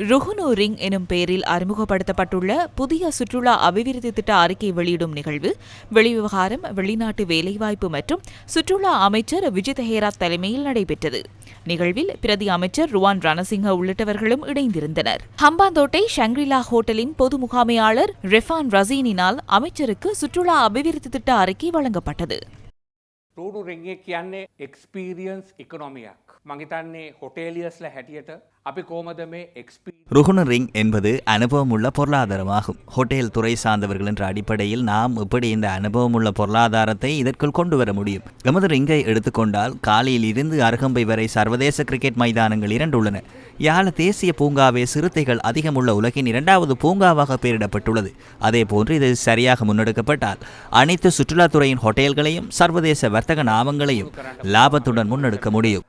Ruhunu ring எனும் பெயரில் அறிமுகப்படுத்தப்பட்டுள்ள புதிய சுற்றுலா அபிவிருத்தி திட்ட அறிக்கை வெளியிடும் நிகழ்வு வெளிவிவகாரம் வெளிநாட்டு வேலைவாய்ப்பு மற்றும் சுற்றுலா அமைச்சர் விஜித் ஹேராத் தலைமையில் நடைபெற்றது நிகழ்வில் பிரதி அமைச்சர் ருவான் ரணசிங்க உள்ளிட்டவர்களும் இணைந்திருந்தனர் ஹம்பாந்தோட்டை ஷங்கிலா ஹோட்டலின் பொது முகாமையாளர் ரெஃபான் ரசீனினால் அமைச்சருக்கு சுற்றுலா அபிவிருத்தி திட்ட அறிக்கை வழங்கப்பட்டது රෝඩු රෙංගේ කියන්නේ එක්ස්පීරියන්ස් ඉකනොමියක්. මහිතන්නේ හොටේලියස්ල හැටියට ருகுணரிங் என்பது அனுபவமுள்ள பொருளாதாரமாகும். ஹோட்டல் துறை சார்ந்தவர்கள் என்ற அடிப்படையில் நாம் இப்படி இந்த அனுபவமுள்ள பொருளாதாரத்தை இதற்குள் கொண்டு வர முடியும்? எமது ரிங்கை எடுத்துக்கொண்டால் காலையில் இருந்து அருகம்பை வரை சர்வதேச கிரிக்கெட் மைதானங்கள் இரண்டு உள்ளன. யாழ தேசிய பூங்காவே சிறுத்தைகள் அதிகமுள்ள உலகின் இரண்டாவது பூங்காவாக பெயரிடப்பட்டுள்ளது. அதே போன்று இது சரியாக முன்னெடுக்கப்பட்டால் அனைத்து சுற்றுலாத்துறையின் ஹோட்டல்களையும் சர்வதேச வர்த்தக நாமங்களையும் லாபத்துடன் முன்னெடுக்க முடியும்.